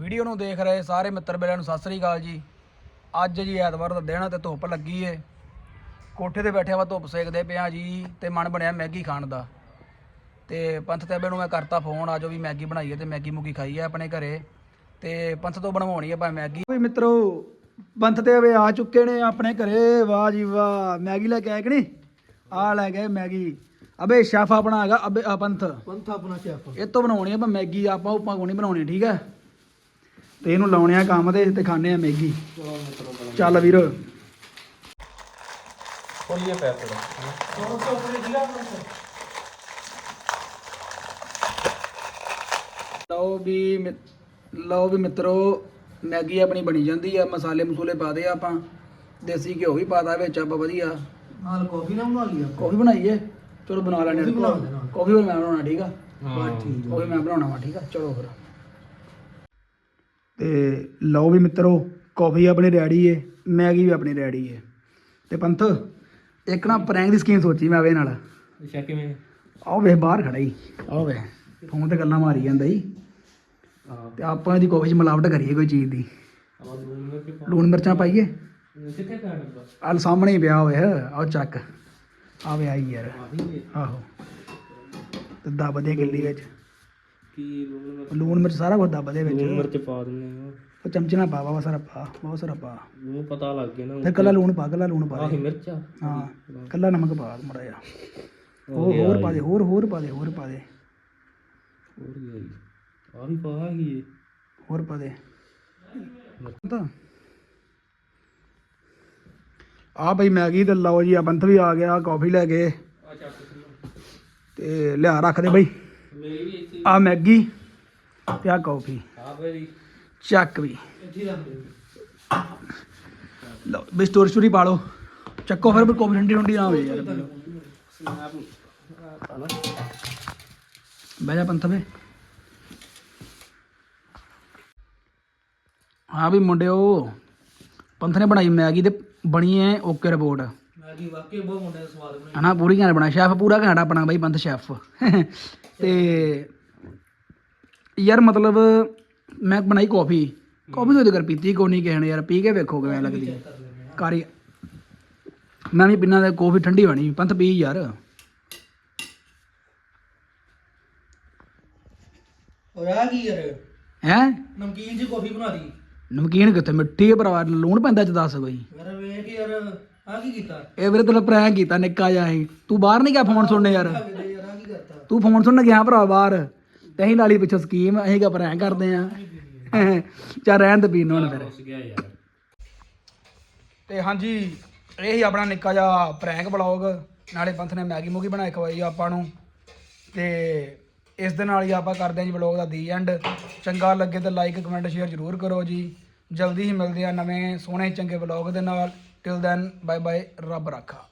Video ਨੂੰ ਦੇਖ ਰਹੇ ਸਾਰੇ ਮਿੱਤਰ ਬੇਲਿਆਂ ਨੂੰ ਸਤਿ ਸ੍ਰੀ ਅਕਾਲ ਜੀ। ਅੱਜ ਜੀ ਐਤਵਾਰ ਦਾ ਦਿਨ ਆ ਤੇ ਧੁੱਪ ਲੱਗੀ ਏ। ਕੋਠੇ ਤੇ ਬੈਠਿਆ ਵਾ ਧੁੱਪ ਸੇਕਦੇ ਪਿਆ ਜੀ ਤੇ ਮਨ ਬਣਿਆ ਮੈਗੀ ਖਾਣ ਦਾ। ਤੇ ਪੰਥ ਤੇਬੇ ਨੂੰ ਮੈਂ ਕਰਤਾ ਫੋਨ ਆਜੋ ਵੀ ਮੈਗੀ ਬਣਾਈਏ ਤੇ ਮੈਗੀ ਮੁਗੀ ਖਾਈਏ ਆਪਣੇ ਘਰੇ। ਤੇ ਪੰਥ ਤੋਂ ਬਣਵਾਉਣੀ ਹੈ ਭਾਵੇਂ ਮੈਗੀ। ਵੀ ਮਿੱਤਰੋ ਪੰਥ ਤੇਬੇ ਆ ਚੁੱਕੇ ਨੇ ਆਪਣੇ ਘਰੇ। ਵਾਹ ਜੀ ਵਾਹ ਮੈਗੀ ਲੈ ਕੇ ਆਏ ਕਿ ਨਹੀਂ? ਆ ਲੈ ਗਏ ਮੈਗੀ। ਅਬੇ ਸ਼ੈਫ ਆਪਣਾ ਹੈਗਾ ਅਬੇ ਆ ਪੰਥ। ਪੰਥ ਆਪਣਾ ਸ਼ੈਫ। ਇਹ ਤੋਂ ਬਣਾਉਣੀ ਆ ਆਪਾਂ ਮੈਗੀ ਆਪਾਂ ਉਪਾਂ ਨਹੀਂ ਬਣਾਉਣੀ ਠੀਕ ਹੈ? ਤੇ ਇਹਨੂੰ ਲਾਉਣੇ ਆ ਕੰਮ ਤੇ ਤੇ ਖਾਣੇ ਆ ਮੈਗੀ। ਚਲੋ ਵੀਰ। ਖੋਲੀਏ ਪੈਰ ਥੋੜਾ ਲਓ ਵੀ ਲਓ ਵੀ ਮਿੱਤਰੋ ਮੈਗੀ ਆਪਣੀ ਬਣੀ ਜਾਂਦੀ ਆ ਮਸਾਲੇ ਮਸੂਲੇ ਪਾ ਦੇ ਆਪਾਂ। ਦੇਸੀ ਘਿਓ ਵੀ ਪਾਦਾ ਵਿੱਚ ਆਪਾਂ ਵਧੀਆ। ਨਾਲ ਕਾਫੀ ਨਾ ਬਣਾ ਲਈ ਆਪਾਂ ਕਾਫੀ ਬਣਾਈਏ? ਚਲੋ ਬਣਾ ਲੈਣੇ ਕਾਫੀ ਬਣਾ। ਕਾਫੀ ਮੈਂ ਬਣਾਉਣਾ ਠੀਕ ਆ? ਬਸ ਠੀਕ ਕਾਫੀ ਮੈਂ ਬਣਾਉਣਾ ਵਾ ਠੀਕ ਆ? ਚਲੋ ਫਿਰ। ਤੇ ਲਓ ਵੀ ਮਿੱਤਰੋ ਕਾਫੀ ਆਪਣੀ ਰੈਡੀ ਏ ਮੈਗੀ ਵੀ ਆਪਣੀ ਰੈਡੀ ਏ। ਤੇ ਪੰਥ ਇੱਕ ਨਾ ਪ੍ਰੈਂਕ ਦੀ ਸਕੀਮ ਸੋਚੀ ਮੈਂ ਆਵੇ ਨਾਲ। ਅੱਛਾ ਕਿਵੇਂ? ਆਓ ਵੇ ਬਾਹਰ ਖੜਾ ਹੀ ਆਓ ਵੇ ਫੋਨ ਤੇ ਗੱਲਾਂ ਮਾਰੀ ਜਾਂਦਾ ਹੀ। ਤੇ ਆਪਾਂ ਇਹਦੀ ਕਾਫੀ 'ਚ ਮਿਲਾਵਟ ਕਰੀਏ ਕੋਈ ਚੀਜ਼ ਦੀ। ਆਹ ਲੂਣ ਮਿਰਚ ਪਾਈਏ? ਕਿੱਥੇ ਪੈਣਾ ਆਲ ਸਾਹਮਣੇ ਹੀ ਪਿਆ ਹੋਵੇ ਆਓ ਚੱਕ। ਆਵੇ ਆਈ ਯਾਰ। ਆਹੀ ਆਹੋ। ਤੇ ਦੱਬ ਦੇ ਗਿੱਲੀ ਵਿੱਚ। ਕੀ ਲੂਣ ਮਿਰਚ? ਲੂਣ ਮਿਰਚ ਸਾਰਾ ਕੁਝ ਦੱਬ ਦੇ ਲੂਣ ਵਿੱਚ ਮਿਰਚ ਪਾ ਦਿੰਦੇ ਆ। ਉਹ ਚਮਚੇ ਨਾਲ ਪਾ ਵਾ ਸਾਰਾ ਪਾ ਬਹੁਤ ਸਾਰਾ ਪਾ। ਉਹ ਪਤਾ ਲੱਗ ਗਿਆ ਨਾ ਫਿਰ ਕੱਲਾ ਲੂਣ ਪਾ ਕੱਲਾ ਲੂਣ ਪਾ ਆਹੀ ਦੇ ਮਿਰਚ ਆ? ਹਾਂ ਕੱਲਾ ਨਮਕ ਪਾ ਮੜਾ ਜਾ ਹੋਰ ਗਿਆ ਹੋਰ ਪਾ ਦੇ ਹੋਰ ਹੋਰ ਪਾ ਦੇ ਹੋਰ ਪਾ ਦੇ। ਹੋਰ ਗਿਆ ਆ ਵੀ ਪਾ ਗਈ ਹੋਰ ਪਾ ਦੇ। ਤਾਂ ਆ ਬਈ ਮੈਗੀ ਤੇ ਲਓ ਜੀ ਆ ਬੰਤ ਵੀ ਆ ਗਿਆ ਕਾਫੀ ਲੈ ਕੇ। ਤੇ ਲਿਆ ਰੱਖ ਦੇ ਬਈ। ਮੇਰੀ ਵੀ ਇੱਥੇ ਆ ਮੈਗੀ ਤੇ ਆ ਕਾਫੀ। ਆ ਬਈ ਚੱਕ ਵੀ। ਇੱਥੇ ਰੱਖ ਦੇ ਲਓ ਬਈ ਸਟੋਰੀ ਸਟੋਰੀ ਪਾ ਲਓ। ਚੱਕੋ ਫਿਰ ਕਾਫੀ ਠੰਡੀ ਠੰਡੀ ਨਾ ਹੋਵੇ ਯਾਰ। ਬਹਿ ਜਾ ਪੰਥ ਵੇ। ਹਾਂ ਵੀ ਮੁੰਡਿਓ ਪੰਥ ਨੇ ਬਣਾਈ ਮੈਗੀ ਤੇ ਬਣੀ ਐ ਓਕੇ ਰਿਪੋਰਟ। ਮੈਗੀ ਵਾਕਈ ਬਹੁਤ ਮੁੰਡੇ ਦਾ ਸਵਾਦ ਬਣਾਈ ਹਨਾ ਪੂਰੀ ਘੈਂਟ ਬਣਾ ਸ਼ੈਫ ਪੂਰਾ ਘੈਂਟ ਆਪਣਾ ਬਾਈ ਪੰਥ ਸ਼ੈਫ। ਤੇ ਯਾਰ ਮਤਲਬ ਮੈਂ ਬਣਾਈ ਕਾਫੀ। ਕਾਫੀ ਤੋਂ ਕਰ ਪੀਤੀ ਕੋਈ ਨਹੀਂ ਨੇ ਯਾਰ ਪੀ ਕੇ ਵੇਖੋ ਕਿਵੇਂ ਲੱਗਦੀ। ਹੈ। ਕਾਰੀ ਮੈਂ ਵੀ ਪਿੰਨਾ ਦੇ ਕਾਫੀ ਠੰਡੀ ਬਣੀ। ਪੰਥ ਪੀ ਯਾਰ। ਔਰ ਆ ਕੀ ਯਾਰ? ਹੈ? ਨਮਕੀਨ ਜੀ ਕਾਫੀ ਬਣਾ ਦੀ। ਨਮਕੀਨ ਕਿੱਥੇ ਮਿੱਠੀ ਹੈ ਲੂਣ ਪੈਂਦਾ ਚ ਦੱਸ ਕੋਈ। ਯਾਰ ਵੇਖ ਯਾਰ। ਆ ਕੀ ਕੀਤਾ? ਇਹ ਵੀਰੇ ਤੈਨੂੰ ਪ੍ਰੈਂਕ ਕੀਤਾ ਨਿੱਕਾ ਜਿਹਾ ਹੀ ਤੂੰ ਬਾਹਰ ਨਹੀਂ ਗਿਆ ਫੋਨ ਸੁਣਨੇ ਯਾਰ। ਯਾਰ ਆ ਕੀ ਕਰਤਾ? ਤੂੰ ਫੋਨ ਸੁਣਨ ਗਿਆ ਭਰਾ ਬਾਹਰ। ਤੇ ਅਸੀਂ ਨਾਲੀ ਪਿੱਛੋਂ ਸਕੀਮ ਅਸੀਂ ਕਾ ਪ੍ਰੈਂਕ ਕਰਦੇ ਆ? ਚਾ ਰਹਿਣ ਤੇ ਪੀਣ ਹੁਣ ਫਿਰ। ਗਿਆ ਯਾਰ। ਤੇ ਹਾਂਜੀ ਇਹ ਹੀ ਆਪਣਾ ਨਿੱਕਾ ਜਿਹਾ ਪ੍ਰੈਂਕ ਬਲੌਗ ਨਾਲੇ ਪੰਥ ਨੇ ਮੈਗੀ ਮੂਗੀ ਬਣਾ ਕੇ ਖਵਾਈ ਆਪਾਂ ਨੂੰ। ਤੇ ਇਸ ਦੇ ਨਾਲ ਹੀ ਆਪਾਂ ਕਰਦੇ ਹਾਂ ਜੀ ਬਲੌਗ ਦਾ ਦੀ ਐਂਡ ਚੰਗਾ ਲੱਗੇ ਤਾਂ ਲਾਈਕ ਕਮੈਂਟ ਸ਼ੇਅਰ ਜ਼ਰੂਰ ਕਰੋ ਜੀ। ਜਲਦੀ ਹੀ ਮਿਲਦੇ ਆ ਨਵੇਂ ਸੋਹਣੇ ਚੰਗੇ ਬਲੌਗ ਦੇ ਨਾਲ। Till then, bye bye, Rabraka.